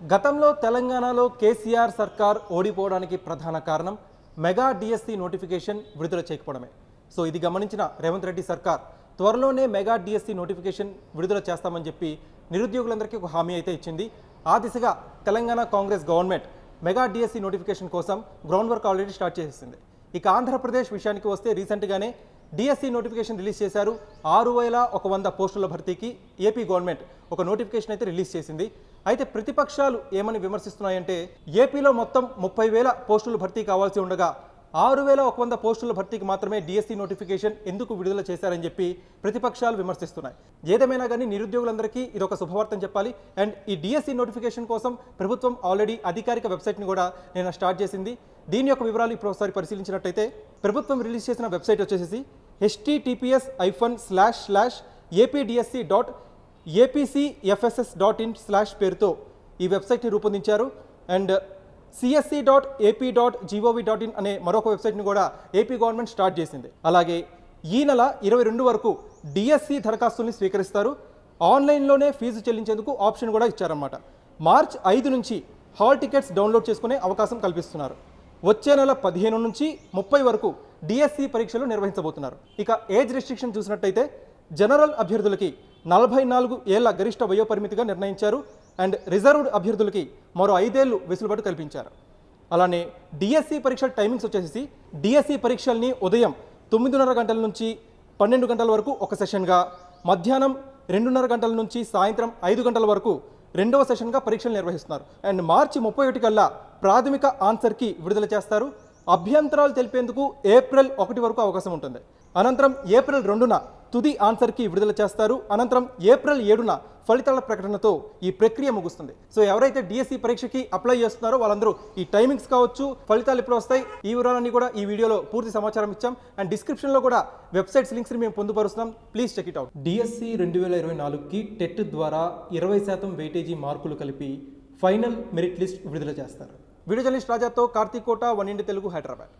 గతంలో తెలంగాణలో కేసీఆర్ సర్కార్ ఓడిపోవడానికి ప్రధాన కారణం మెగా డిఎస్సి నోటిఫికేషన్ విడుదల చేయకపోవడమే. సో ఇది గమనించిన రేవంత్ రెడ్డి సర్కార్ త్వరలోనే మెగా డిఎస్సి నోటిఫికేషన్ విడుదల చేస్తామని చెప్పి నిరుద్యోగులందరికీ ఒక హామీ అయితే ఇచ్చింది. ఆ దిశగా Telangana Congress government mega DSC notification కోసం గ్రౌండ్ వర్క్ ఆల్రెడీ స్టార్ట్ చేసేసింది. ఇక ఆంధ్రప్రదేశ్ విషయానికి వస్తే రీసెంట్గానే డిఎస్సి నోటిఫికేషన్ రిలీజ్ చేశారు. ఆరు వేల ఒక వంద పోస్టుల భర్తీకి ఏపీ గవర్నమెంట్ ఒక నోటిఫికేషన్ అయితే రిలీజ్ చేసింది. అయితే ప్రతిపక్షాలు ఏమని విమర్శిస్తున్నాయంటే ఏపీలో మొత్తం ముప్పై వేల పోస్టులు భర్తీ కావాల్సి ఉండగా ఆరు వేల ఒక వంద పోస్టుల భర్తీకి మాత్రమే డిఎస్సి నోటిఫికేషన్ ఎందుకు విడుదల చేశారని చెప్పి ప్రతిపక్షాలు విమర్శిస్తున్నాయి. ఏదేమైనా కానీ నిరుద్యోగులందరికీ ఇది ఒక శుభవార్తం చెప్పాలి. అండ్ ఈ డిఎస్సి నోటిఫికేషన్ కోసం ప్రభుత్వం ఆల్రెడీ అధికారిక వెబ్సైట్ని కూడా నేను స్టార్ట్ చేసింది. దీని యొక్క వివరాలు ఇప్పుడు ఒకసారి పరిశీలించినట్టయితే ప్రభుత్వం రిలీజ్ చేసిన వెబ్సైట్ వచ్చేసి https hyphen slash slash APDSC dot APCFSS dot in slash పేరుతో ఈ వెబ్సైట్ని రూపొందించారు. And CSC dot AP dot gov dot in అనే మరొక వెబ్సైట్ని కూడా ఏపీ గవర్నమెంట్ స్టార్ట్ చేసింది. అలాగే ఈ నెల ఇరవై రెండు వరకు డిఎస్సి దరఖాస్తుల్ని స్వీకరిస్తారు. ఆన్లైన్లోనే ఫీజు చెల్లించేందుకు ఆప్షన్ కూడా ఇచ్చారన్నమాట. మార్చ్ ఐదు నుంచి హాల్ టికెట్స్ డౌన్లోడ్ చేసుకునే అవకాశం కల్పిస్తున్నారు. వచ్చే నెల పదిహేను నుంచి ముప్పై వరకు డిఎస్సి పరీక్షలు నిర్వహించబోతున్నారు. ఇక ఏజ్ రెస్ట్రిక్షన్ చూసినట్టయితే జనరల్ అభ్యర్థులకి నలభై నాలుగు ఏళ్ళ గరిష్ట వయోపరిమితిగా నిర్ణయించారు అండ్ రిజర్వ్డ్ అభ్యర్థులకి మరో ఐదేళ్ళు వెసులుబాటు కల్పించారు. అలానే డిఎస్సి పరీక్షల టైమింగ్స్ వచ్చేసి డిఎస్సి పరీక్షల్ని ఉదయం తొమ్మిదిన్నర గంటల నుంచి పన్నెండు గంటల వరకు ఒక సెషన్గా మధ్యాహ్నం రెండున్నర గంటల నుంచి సాయంత్రం ఐదు గంటల వరకు రెండవ సెషన్గా పరీక్షలు నిర్వహిస్తున్నారు. అండ్ మార్చి ముప్పై ఒకటి కల్లా ప్రాథమిక ఆన్సర్కి విడుదల చేస్తారు. అభ్యంతరాలు తెలిపేందుకు ఏప్రిల్ ఒకటి వరకు అవకాశం ఉంటుంది. అనంతరం ఏప్రిల్ రెండున తుది ఆన్సర్కి విడుదల చేస్తారు. అనంతరం ఏప్రిల్ ఏడున ఫలితాల ప్రకటనతో ఈ ప్రక్రియ ముగుస్తుంది. సో ఎవరైతే డిఎస్సి పరీక్షకి అప్లై చేస్తున్నారో వాళ్ళందరూ ఈ టైమింగ్స్ కావచ్చు ఫలితాలు ఎప్పుడు వస్తాయి ఈ వివరాలన్నీ కూడా ఈ వీడియోలో పూర్తి సమాచారం ఇచ్చాం. అండ్ డిస్క్రిప్షన్లో కూడా వెబ్సైట్స్ లింక్స్ని మేము పొందుపరుస్తున్నాం. Please check it out. DSC రెండు వేల ఇరవై నాలుగుకి టెట్ ద్వారా ఇరవై శాతం వెయిటేజీ మార్కులు కలిపి ఫైనల్ మెరిట్ లిస్ట్ విడుదల చేస్తారు. వీడియో జర్నలిస్ట్ రాజాతో కార్తీక్ కోట వన్ ఇండి తెలుగు హైదరాబాద్.